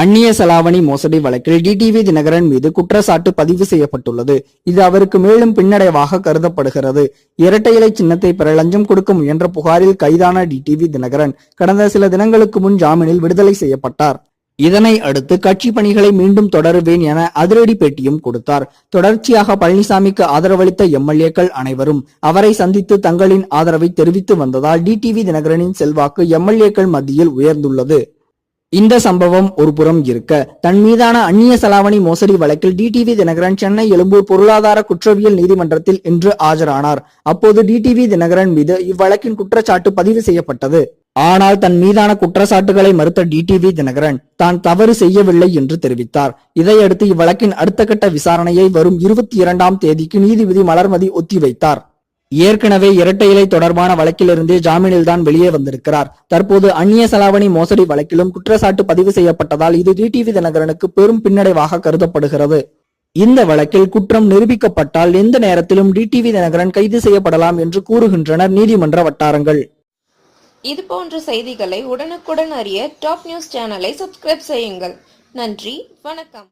அந்நிய செலாவணி மோசடி வழக்கில் டிடிவி தினகரன் மீது குற்றச்சாட்டு பதிவு செய்யப்பட்டுள்ளது. இது அவருக்கு மேலும் பின்னடைவாக கருதப்படுகிறது. இரட்டை இலை சின்னத்தை பெற லஞ்சம் கொடுக்க முயன்ற புகாரில் கைதான டிடிவி தினகரன் கடந்த சில தினங்களுக்கு முன் ஜாமீனில் விடுதலை செய்யப்பட்டார். இதனை அடுத்து கட்சி பணிகளை மீண்டும் தொடருவேன் என அதிரடி பேட்டியும் கொடுத்தார். தொடர்ச்சியாக பழனிசாமிக்கு ஆதரவளித்த எம்எல்ஏக்கள் அனைவரும் அவரை சந்தித்து தங்களின் ஆதரவை தெரிவித்து வந்ததால் டிடிவி தினகரனின் செல்வாக்கு எம்எல்ஏக்கள் மத்தியில் உயர்ந்துள்ளது. இந்த சம்பவம் ஒருபுறம் இருக்க. தன் மீதான அந்நிய செலாவணி மோசடி வழக்கில் டிடிவி தினகரன் சென்னை எழும்பூர் பொருளாதார குற்றவியல் நீதிமன்றத்தில் இன்று ஆஜரானார். அப்போது டிடிவி தினகரன் மீது இவ்வழக்கின் குற்றச்சாட்டு பதிவு செய்யப்பட்டது. ஆனால் தன் மீதான குற்றச்சாட்டுகளை மறுத்த டிடிவி தினகரன் தான் தவறு செய்யவில்லை என்று தெரிவித்தார். இதையடுத்து இவ்வழக்கின் அடுத்த கட்ட விசாரணையை வரும் இருபத்தி இரண்டாம் தேதிக்கு நீதிபதி மலர்மதி ஒத்திவைத்தார். ஏற்கனவே இரட்டை இலை தொடர்பான வழக்கிலிருந்து ஜாமீனில் தான் வெளியே வந்திருக்கிறார். தற்போது அந்நிய செலாவணி மோசடி வழக்கிலும் குற்றச்சாட்டு பதிவு செய்யப்பட்டதால் இது டிடிவி தினகரனுக்கு பெரும் பின்னடைவாக கருதப்படுகிறது. இந்த வழக்கில் குற்றம் நிரூபிக்கப்பட்டால் எந்த நேரத்திலும் டிடிவி தினகரன் கைது செய்யப்படலாம் என்று கூறுகின்றனர் நீதிமன்ற வட்டாரங்கள். இது போன்ற செய்திகளை உடனுக்குடன் அறிய டாப் நியூஸ் சேனலை சப்ஸ்கிரைப் செய்யுங்கள். நன்றி வணக்கம்.